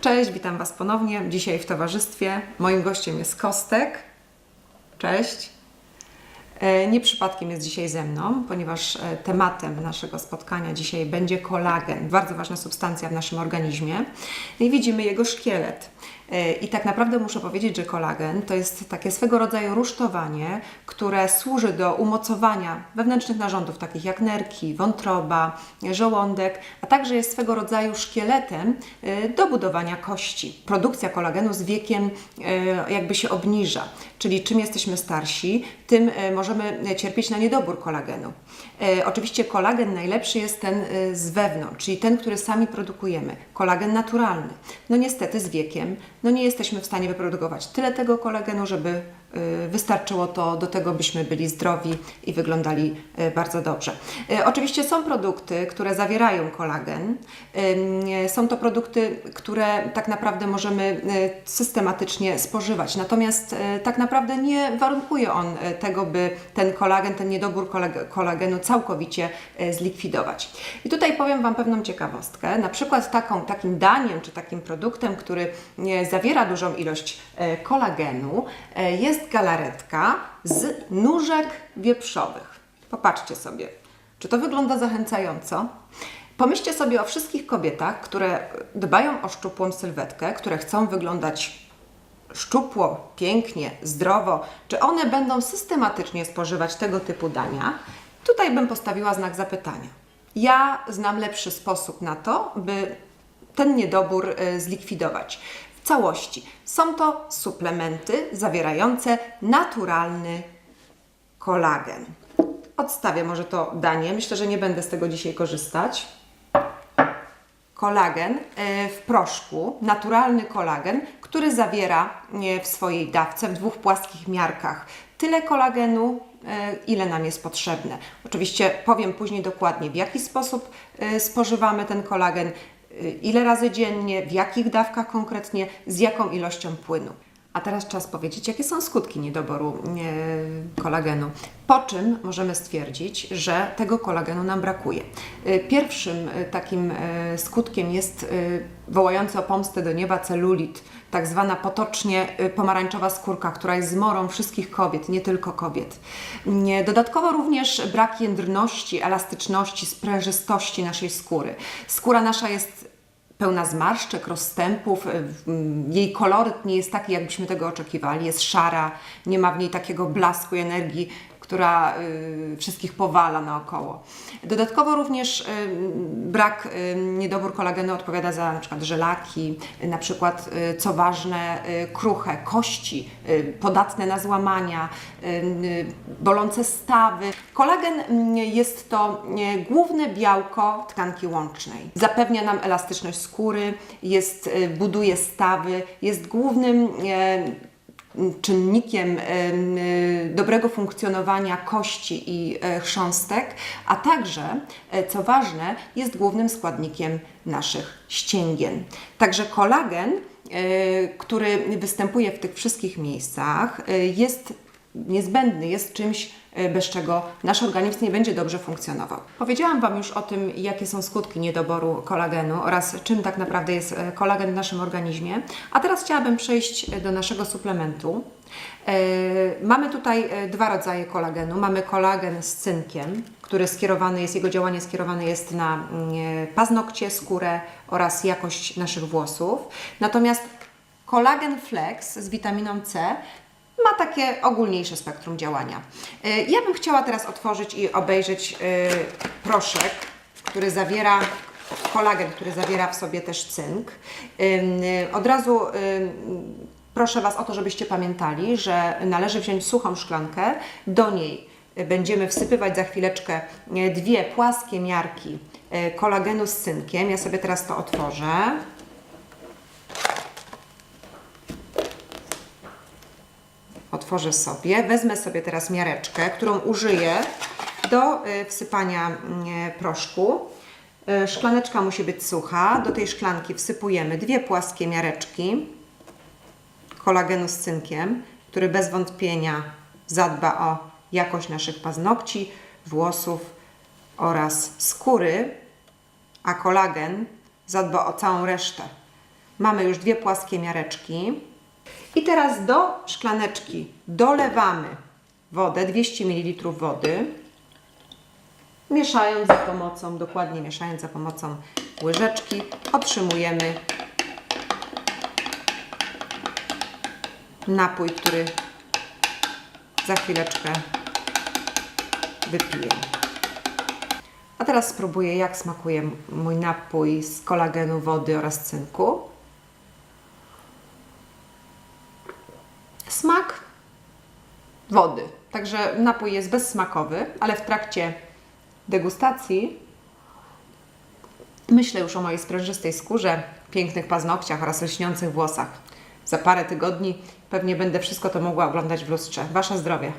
Cześć, witam Was ponownie. Dzisiaj w towarzystwie. Moim gościem jest Kostek. Cześć. E, Nie przypadkiem jest dzisiaj ze mną, ponieważ e, tematem naszego spotkania dzisiaj będzie kolagen, bardzo ważna substancja w naszym organizmie. No I widzimy jego szkielet. E, I tak naprawdę muszę powiedzieć, że kolagen to jest takie swego rodzaju rusztowanie, które służy do umocowania wewnętrznych narządów, takich jak nerki, wątroba, żołądek, a także jest swego rodzaju szkieletem e, do budowania kości. Produkcja kolagenu z wiekiem e, jakby się obniża, czyli czym jesteśmy starsi, tym możemy cierpieć na niedobór kolagenu. Oczywiście kolagen najlepszy jest ten z wewnątrz, czyli ten, który sami produkujemy. Kolagen naturalny. No niestety z wiekiem, no nie jesteśmy w stanie wyprodukować tyle tego kolagenu, żeby wystarczyło to do tego, byśmy byli zdrowi i wyglądali e, bardzo dobrze. E, Oczywiście są produkty, które zawierają kolagen. Są to produkty, które tak naprawdę możemy systematycznie spożywać. Natomiast tak naprawdę nie warunkuje on tego, by ten kolagen, ten niedobór kolag- kolagenu całkowicie zlikwidować. I tutaj powiem Wam pewną ciekawostkę. Na przykład taką, takim daniem czy takim produktem, który zawiera dużą ilość kolagenu, e, galaretka z nóżek wieprzowych. Popatrzcie sobie, czy to wygląda zachęcająco? Pomyślcie sobie o wszystkich kobietach, które dbają o szczupłą sylwetkę, które chcą wyglądać szczupło, pięknie, zdrowo, czy one będą systematycznie spożywać tego typu dania? Tutaj bym postawiła znak zapytania. Ja znam lepszy sposób na to, by ten niedobór y, zlikwidować. Całości są to suplementy zawierające naturalny kolagen. Odstawię może to danie. Myślę, że nie będę z tego dzisiaj korzystać kolagen e, w proszku, naturalny kolagen, który zawiera e, w swojej dawce w dwóch płaskich miarkach tyle kolagenu, e, ile nam jest potrzebne. Oczywiście powiem później dokładnie, w jaki sposób spożywamy ten kolagen, ile razy dziennie, w jakich dawkach konkretnie, z jaką ilością płynu. A teraz czas powiedzieć, jakie są skutki niedoboru e, kolagenu. Po czym możemy stwierdzić, że tego kolagenu nam brakuje. E, Pierwszym e, takim skutkiem jest wołający o pomstę do nieba celulit, tak zwana potocznie pomarańczowa skórka, która jest zmorą wszystkich kobiet, nie tylko kobiet. Dodatkowo również brak jędrności, elastyczności, sprężystości naszej skóry. Skóra nasza jest pełna zmarszczek, rozstępów. y, mm, Jej koloryt nie jest taki, jakbyśmy tego oczekiwali. Jest szara, nie ma w niej takiego blasku energii, która y, wszystkich powala naokoło. Dodatkowo również y, brak, y, niedobór kolagenu odpowiada za na przykład żelaki, na przykład, co ważne, kruche kości, podatne na złamania, bolące stawy. Kolagen mm, jest to główne białko tkanki łącznej. Zapewnia nam elastyczność skóry, jest, buduje stawy, jest głównym czynnikiem em, dobrego funkcjonowania kości i e, chrząstek, a także, e, co ważne, jest głównym składnikiem naszych ścięgien. Także kolagen, e, który występuje w tych wszystkich miejscach, jest niezbędny, jest czymś, e, bez czego nasz organizm nie będzie dobrze funkcjonował. Powiedziałam Wam już o tym, jakie są skutki niedoboru kolagenu oraz czym tak naprawdę jest e, kolagen w naszym organizmie, a teraz chciałabym przejść e, do naszego suplementu. Mamy tutaj dwa rodzaje kolagenu. Mamy kolagen z cynkiem, który skierowany jest, jego działanie skierowane jest na mm, paznokcie, skórę oraz jakość naszych włosów. Natomiast kolagen flex z witaminą C ma takie ogólniejsze spektrum działania. Y, Ja bym chciała teraz otworzyć i obejrzeć y, proszek, który zawiera kolagen, który zawiera w sobie też cynk. Y, Od razu proszę Was o to, żebyście pamiętali, że należy wziąć suchą szklankę, do niej będziemy wsypywać za chwileczkę dwie płaskie miarki kolagenu z cynkiem. Ja sobie teraz to otworzę. Otworzę sobie, wezmę sobie teraz miareczkę, którą użyję do y, wsypania mm, proszku. Y, Szklaneczka musi być sucha. Do tej szklanki wsypujemy dwie płaskie miareczki kolagenu z cynkiem, który bez wątpienia zadba o jakość naszych paznokci, włosów oraz skóry, a kolagen zadba o całą resztę Mamy już dwie płaskie miareczki. I teraz do szklaneczki dolewamy wodę, 200 ml wody. Mieszając za pomocą, dokładnie mieszając za pomocą łyżeczki, otrzymujemy napój, który za chwileczkę wypiję. A teraz spróbuję, jak smakuje mój napój z kolagenu, wody oraz cynku. Wody. Także napój jest bezsmakowy, ale w trakcie degustacji myślę już o mojej sprężystej skórze, pięknych paznokciach oraz lśniących włosach. Za parę tygodni pewnie będę wszystko to mogła oglądać w lustrze. Wasze zdrowie.